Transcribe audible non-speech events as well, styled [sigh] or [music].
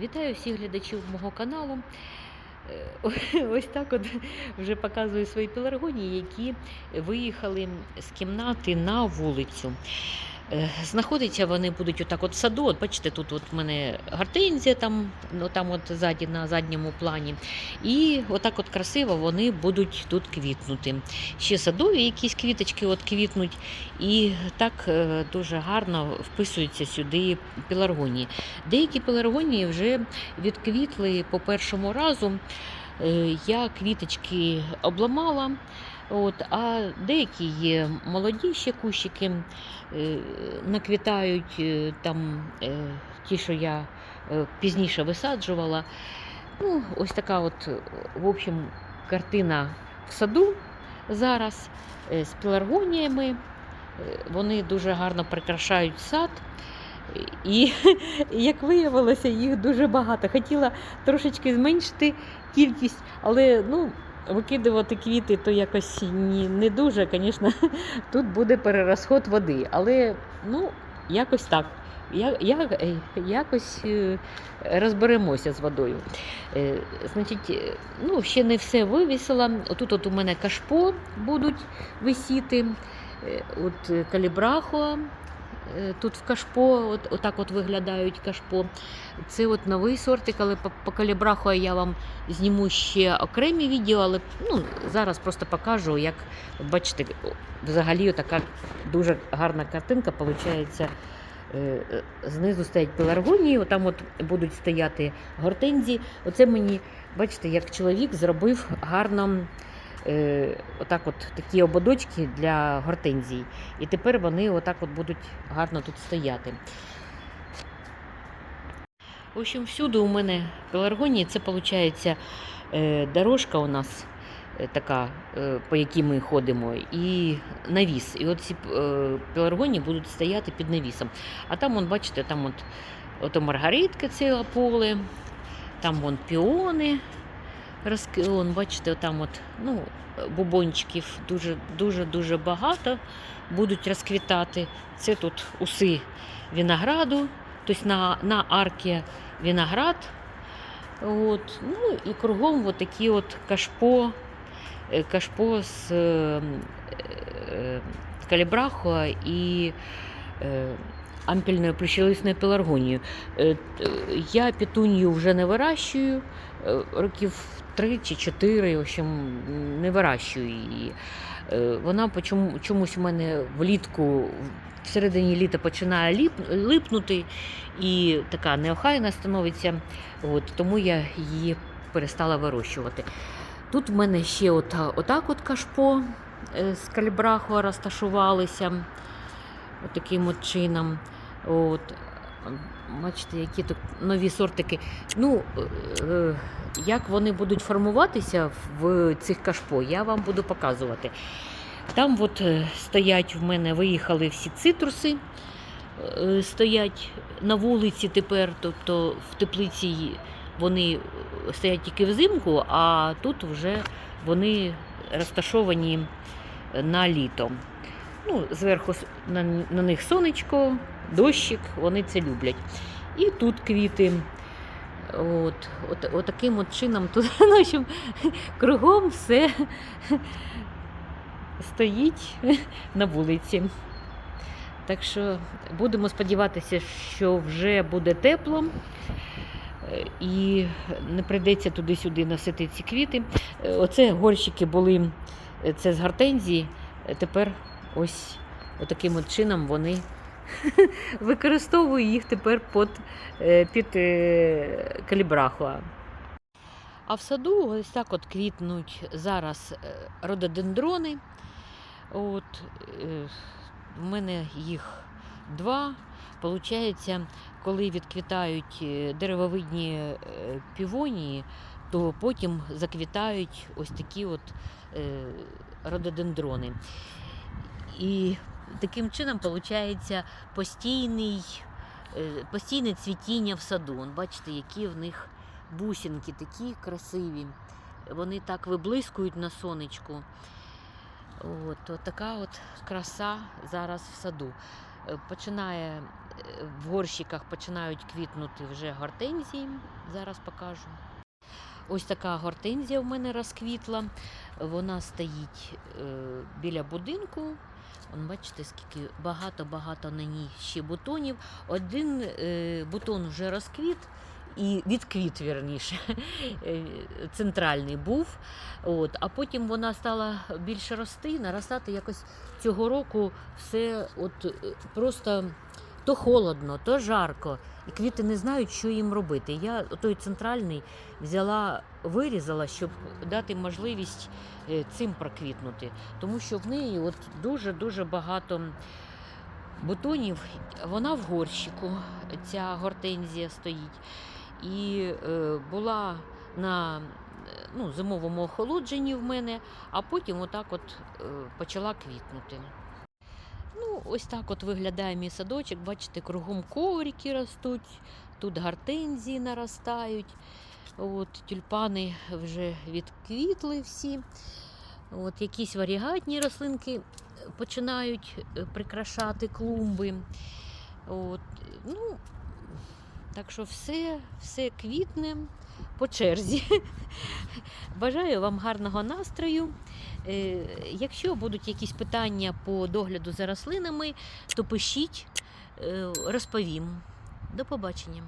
Вітаю всіх глядачів мого каналу. Е, Ось так от вже показую свої пеларгонії, які виїхали з кімнати на вулицю. Е, Знаходяться вони будуть отак от в саду. От бачите, тут от в мене гортензія там, ну, там от ззаді на задньому плані. І отак от красиво вони будуть тут квітнути. Ще садові якісь квіточки от квітнуть. І так е, дуже гарно вписуються сюди пеларгонії. Деякі пеларгонії вже відквітли по першому разу. Е, Я квіточки обламала, от, а деякі є молоді ще кущики, е, наквітають е, там е, ті, що я пізніше висаджувала. Ну, ось така от, в общем, картина в саду зараз з пеларгоніями. Е, Вони дуже гарно прикрашають сад. І [laughs] як виявилося, їх дуже багато. Хотіла трошечки зменшити кількість, але ну, викидувати квіти то якось не дуже. Звісно, [laughs] тут буде перерозход води. Але ну, якось так. Я, я, якось е, розберемося з водою. Е, Значить, е, ну, ще не все вивісила. Отут от у мене кашпо будуть висіти. От калібрахо. Е, Тут в кашпо, от, отак от виглядають кашпо. Це от новий сортик, але по, по калібраху я вам зніму ще окремі відео, але ну, зараз просто покажу, як бачите, взагалі така дуже гарна картинка виходить. Знизу стоять пеларгонії, там от будуть стояти гортензії. Оце мені, бачите, як чоловік зробив гарно е, отак от такі ободочки для гортензій. І тепер вони отак от будуть гарно тут стояти. В общем, всюди у мене пеларгонії, це виходить дорожка у нас е, така, е, по якій ми ходимо, і навіс. І от ці е, пеларгонії будуть стояти під навісом. А там, вон, бачите, там от, от маргаритка ціле поле, там вон піони. Розки... Вон, бачите, там от, ну, бубончиків дуже дуже дуже багато будуть розквітати. Це тут уси винограду, тобто на, на аркі виноград. От, ну і кругом от такі от кашпо, е, кашпо з е, е, калібрахо і е, ампільною прищелисною пеларгонією. Е, Я петунію вже не вирощую, е, років три чи чотири, в общем, не вирощую її. Е, Вона чомусь у мене влітку в середині літа починає ліп, липнути і така неохайна становиться. От, тому я її перестала вирощувати. Тут в мене ще от, отак от кашпо з калібраху розташувалися от таким от чином. От. Бачите, які тут нові сортики. Ну, е, як вони будуть формуватися в цих кашпо, я вам буду показувати. Там от е, стоять в мене, виїхали всі цитруси, е, стоять на вулиці тепер, тобто в теплиці вони стоять тільки взимку, а тут вже вони розташовані на літо. Ну, зверху на, на них сонечко, дощик, вони це люблять. І тут квіти. От, от, от таким от чином тут [laughs] в кругом все стоїть на вулиці. Так що будемо сподіватися, що вже буде тепло е, і не прийдеться туди-сюди носити ці квіти. Е, Оце горщики були, е, це з гортензії. Тепер ось таким от чином вони [laughs] використовую їх тепер під, е, під е, калібрахуа. А в саду ось так от квітнуть зараз е, рододендрони. От, в мене їх два. Получається, коли відквітають деревовидні півонії, то потім заквітають ось такі от рододендрони. І таким чином виходить постійний, е, постійне цвітіння в саду. Бачите, які в них бусинки такі красиві. Вони так виблискують на сонечку. От, от така от краса зараз в саду. Е, Починає в горщиках починають квітнути вже гортензії. Зараз покажу. Ось така гортензія в мене розквітла. Вона стоїть е, біля будинку. Вон, бачите, скільки багато-багато на ній ще бутонів. Один е, бутон вже розквіт і відквіт, вірніше, е, центральний був. От, а потім вона стала більше рости, наростати якось цього року все от е, просто то холодно, то жарко. І квіти не знають, що їм робити. Я той центральний взяла, вирізала, щоб дати можливість е, цим проквітнути. Тому що в неї от дуже-дуже багато бутонів. Вона в горщику, ця гортензія стоїть. І е, була на ну, зимовому охолодженні в мене, а потім отак от е, почала квітнути. Ось так от виглядає мій садочок. Бачите, кругом коврики ростуть, тут гортензії наростають. От, тюльпани вже відквітли всі. От, якісь варігатні рослинки починають е, прикрашати клумби. От, ну, так що все, все квітне по черзі. [laughs] Бажаю вам гарного настрою. Е, Якщо будуть якісь питання по догляду за рослинами, то пишіть, е, розповім. До побачення.